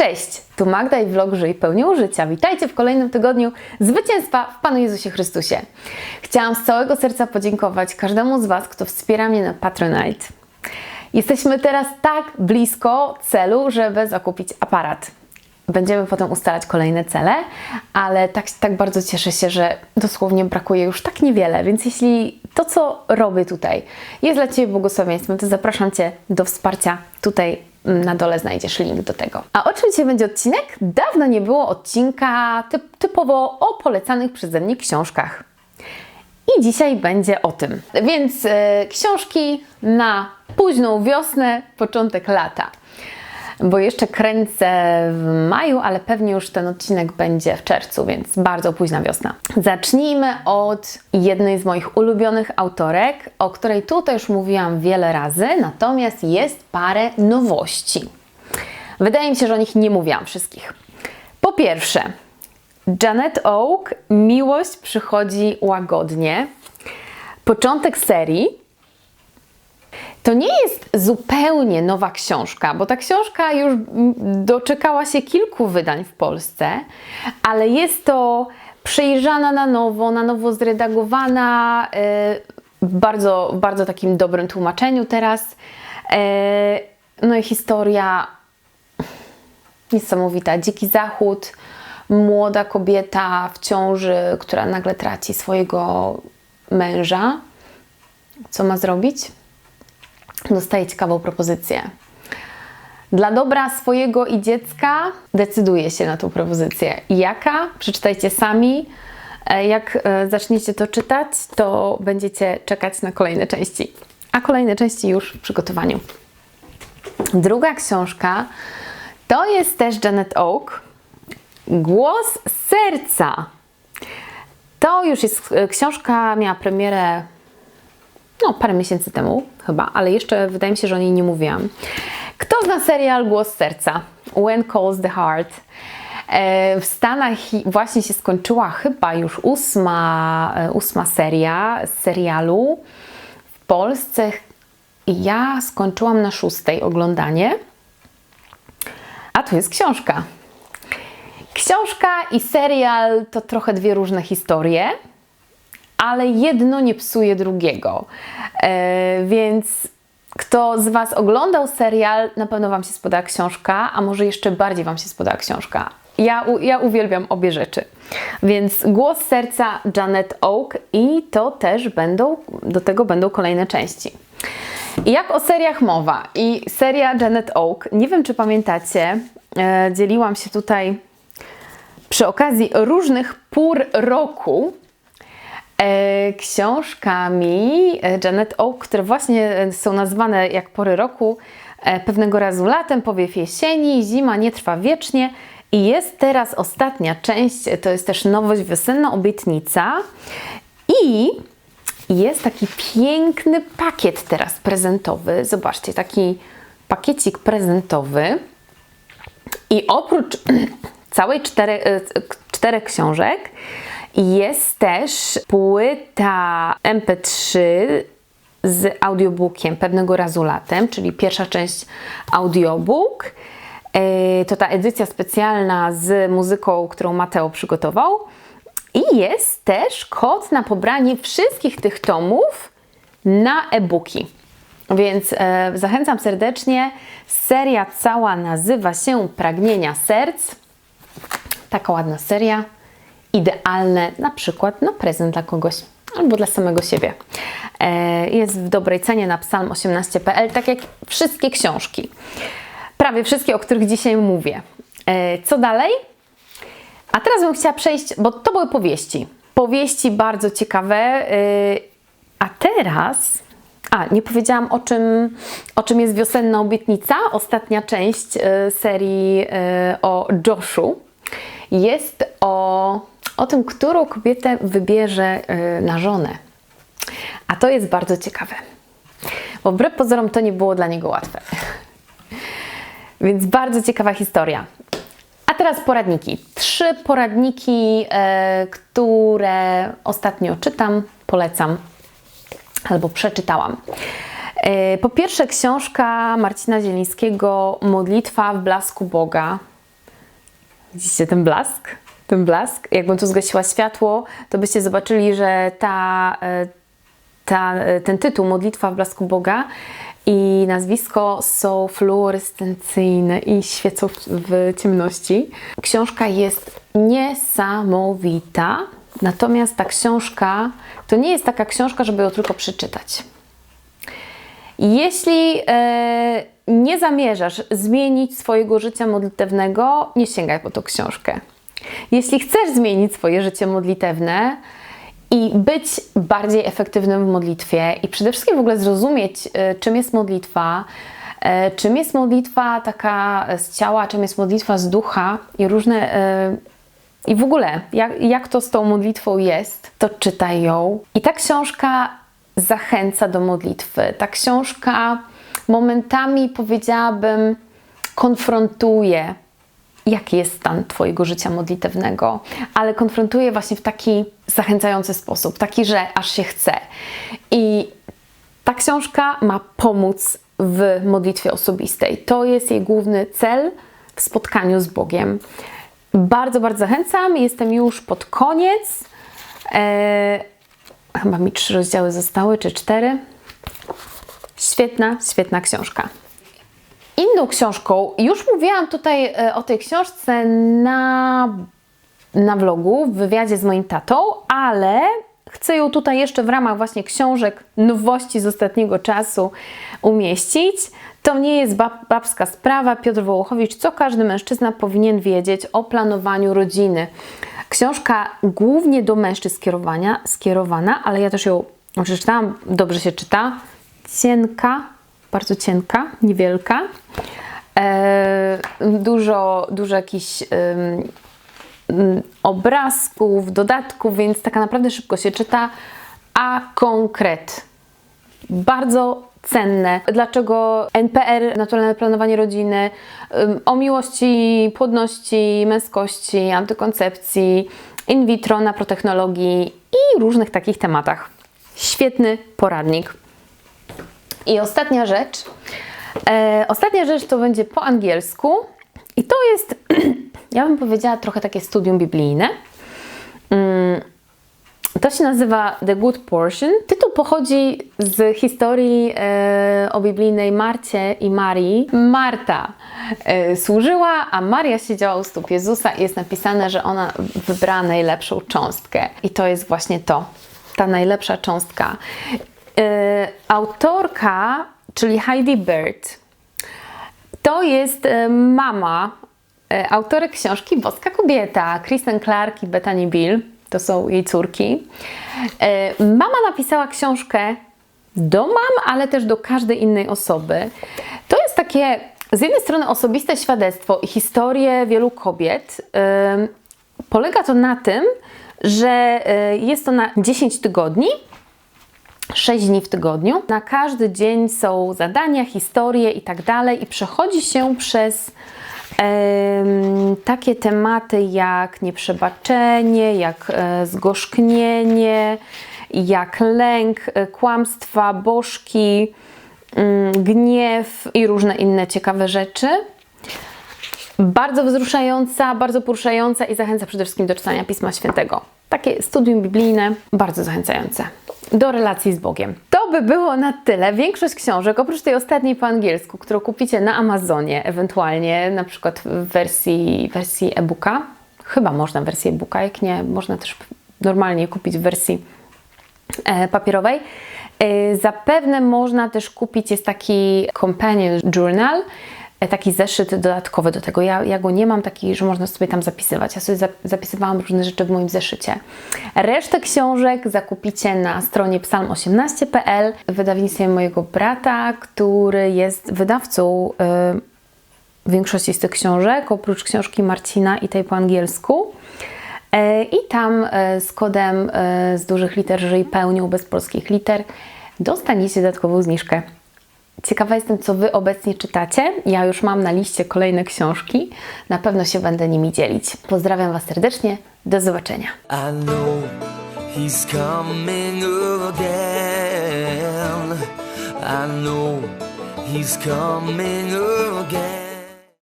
Cześć, tu Magda i vlog Żyj pełnią życia. Witajcie w kolejnym tygodniu zwycięstwa w Panu Jezusie Chrystusie. Chciałam z całego serca podziękować każdemu z Was, kto wspiera mnie na Patronite. Jesteśmy teraz tak blisko celu, żeby zakupić aparat. Będziemy potem ustalać kolejne cele, ale tak, tak bardzo cieszę się, że dosłownie brakuje już tak niewiele, więc jeśli to, co robię tutaj, jest dla Ciebie błogosławieństwem, to zapraszam Cię do wsparcia. Tutaj na dole znajdziesz link do tego. A o czym dzisiaj będzie odcinek? Dawno nie było odcinka typ, typowo o polecanych przeze mnie książkach. I dzisiaj będzie o tym. Więc e, książki na późną wiosnę, początek lata. Bo jeszcze kręcę w maju, ale pewnie już ten odcinek będzie w czerwcu, więc bardzo późna wiosna. Zacznijmy od jednej z moich ulubionych autorek, o której tutaj już mówiłam wiele razy, natomiast jest parę nowości. Wydaje mi się, że o nich nie mówiłam wszystkich. Po pierwsze, Janet Oak, Miłość przychodzi łagodnie. Początek serii. To nie jest zupełnie nowa książka, bo ta książka już doczekała się kilku wydań w Polsce, ale jest to przejrzana na nowo, na nowo zredagowana, w bardzo, bardzo takim dobrym tłumaczeniu teraz. Yy, no i historia niesamowita. Dziki Zachód, młoda kobieta w ciąży, która nagle traci swojego męża. Co ma zrobić? Dostaje ciekawą propozycję. Dla dobra swojego i dziecka decyduje się na tą propozycję. Jaka? Przeczytajcie sami. E, Jak e, zaczniecie to czytać, to będziecie czekać na kolejne części. A kolejne części już w przygotowaniu. Druga książka to jest też Janet Oak. Głos serca. To już jest e, książka, miała premierę no, parę miesięcy temu chyba, ale jeszcze wydaje mi się, że o niej nie mówiłam. Kto zna serial Głos Serca? When Calls the Heart. E, W Stanach właśnie się skończyła chyba już ósma, e, ósma seria z serialu. W Polsce ja skończyłam na szóstej oglądanie. A tu jest książka. Książka i serial to trochę dwie różne historie ale jedno nie psuje drugiego. E, więc kto z Was oglądał serial, na pewno Wam się spodobała książka, a może jeszcze bardziej Wam się spodobała książka. Ja, ja uwielbiam obie rzeczy. Więc głos serca Janet Oak i to też będą, do tego będą kolejne części. I jak o seriach mowa i seria Janet Oak, nie wiem czy pamiętacie, e, dzieliłam się tutaj przy okazji różnych pór roku książkami e, Janet Oak, które właśnie e, są nazwane jak pory roku. E, pewnego razu latem, powiew jesieni, zima nie trwa wiecznie. I jest teraz ostatnia część, e, to jest też nowość wiosenna obietnica. I jest taki piękny pakiet teraz prezentowy. Zobaczcie, taki pakiecik prezentowy. I oprócz całej cztery, e, czterech książek jest też płyta MP3 z audiobookiem pewnego razu latem, czyli pierwsza część audiobook. E, To ta edycja specjalna z muzyką, którą Mateo przygotował. I jest też kod na pobranie wszystkich tych tomów na e-booki. Więc e, zachęcam serdecznie. Seria cała nazywa się Pragnienia Serc. Taka ładna seria. Idealne na przykład na prezent dla kogoś albo dla samego siebie. E, jest w dobrej cenie na psalm18.pl, tak jak wszystkie książki. Prawie wszystkie, o których dzisiaj mówię. E, co dalej? A teraz bym chciała przejść, bo to były powieści. Powieści bardzo ciekawe. Yy, a teraz. A, nie powiedziałam o czym, o czym jest wiosenna obietnica. Ostatnia część serii o Joshu. Jest o, o tym, którą kobietę wybierze yy, na żonę. A to jest bardzo ciekawe. Bo wbrew pozorom to nie było dla niego łatwe. Więc bardzo ciekawa historia. A teraz poradniki. Trzy poradniki, e, które ostatnio czytam, polecam albo przeczytałam. E, po pierwsze, książka Marcina Zielińskiego Modlitwa w blasku Boga. Widzicie ten blask? Ten blask? Jakbym tu zgasiła światło, to byście zobaczyli, że ta, e, ta, e, ten tytuł Modlitwa w blasku Boga i nazwisko są fluorescencyjne i świecą w, ciemności. Książka jest niesamowita, natomiast ta książka to nie jest taka książka, żeby ją tylko przeczytać. Jeśli e, nie zamierzasz zmienić swojego życia modlitewnego, nie sięgaj po tą książkę. Jeśli chcesz zmienić swoje życie modlitewne i być bardziej efektywnym w modlitwie i przede wszystkim w ogóle zrozumieć, e, czym jest modlitwa, e, czym jest modlitwa taka z ciała, czym jest modlitwa z ducha i różne. E, I w ogóle, jak, jak to z tą modlitwą jest, to czytaj ją. I ta książka zachęca do modlitwy. Ta książka momentami powiedziałabym konfrontuje, jaki jest stan Twojego życia modlitewnego, ale konfrontuje właśnie w taki zachęcający sposób, taki, że aż się chce. I ta książka ma pomóc w modlitwie osobistej. To jest jej główny cel w spotkaniu z Bogiem. Bardzo, bardzo zachęcam. Jestem już pod koniec. Eee, chyba mi trzy rozdziały zostały, czy cztery. Świetna, świetna książka. Inną książką, już mówiłam tutaj e, o tej książce na, na vlogu, w wywiadzie z moim tatą, ale chcę ją tutaj jeszcze w ramach właśnie książek, nowości z ostatniego czasu umieścić. To nie jest bab babska sprawa. Piotr Wołochowicz, co każdy mężczyzna powinien wiedzieć o planowaniu rodziny. Książka głównie do mężczyzn skierowania, skierowana, ale ja też ją przeczytałam, dobrze się czyta. Cienka, bardzo cienka, niewielka. E, dużo, dużo jakichś obrazków, dodatków, więc taka naprawdę szybko się czyta. A konkret. Bardzo cenne. Dlaczego NPR, naturalne planowanie rodziny, o miłości, płodności, męskości, antykoncepcji, in vitro, naprotechnologii i różnych takich tematach. Świetny poradnik. I ostatnia rzecz. E, ostatnia rzecz to będzie po angielsku. I to jest, ja bym powiedziała, trochę takie studium biblijne. Mm, to się nazywa The Good Portion. Tytuł pochodzi z historii e, o biblijnej Marcie i Marii. Marta e, służyła, a Maria siedziała u stóp Jezusa i jest napisane, że ona wybrała najlepszą cząstkę. I to jest właśnie to, ta najlepsza cząstka. E, autorka, czyli Heidi Bird, to jest e, mama e, autorek książki Boska Kobieta, Kristen Clark i Bethany Bill to są jej córki. E, mama napisała książkę do mam, ale też do każdej innej osoby. To jest takie z jednej strony osobiste świadectwo i historie wielu kobiet. Polega to na tym, że jest to na 10 tygodni, 6 dni w tygodniu. Na każdy dzień są zadania, historie i tak dalej, i przechodzi się przez takie tematy jak nieprzebaczenie, jak e, zgorzknienie, jak lęk, e, kłamstwa, bożki, mm, gniew i różne inne ciekawe rzeczy. Bardzo wzruszająca, bardzo poruszająca i zachęca przede wszystkim do czytania Pisma Świętego. Takie studium biblijne, bardzo zachęcające do relacji z Bogiem. To by było na tyle. Większość książek, oprócz tej ostatniej po angielsku, którą kupicie na Amazonie, ewentualnie na przykład w wersji, wersji e-booka, chyba można w wersji e-booka, jak nie, można też normalnie kupić w wersji e, papierowej. E, zapewne można też kupić, jest taki companion journal, taki zeszyt dodatkowy do tego. Ja, ja go nie mam taki, że można sobie tam zapisywać. Ja sobie zapisywałam różne rzeczy w moim zeszycie. Resztę książek zakupicie na stronie psalm18.pl w wydawnictwie mojego brata, który jest wydawcą yy, większości z tych książek, oprócz książki Marcina i tej po angielsku. E, I tam z kodem z dużych liter, jeżeli pełnią bez polskich liter, dostaniecie dodatkową zniżkę Ciekawa jestem, co Wy obecnie czytacie. Ja już mam na liście kolejne książki. Na pewno się będę nimi dzielić. Pozdrawiam Was serdecznie. Do zobaczenia. I know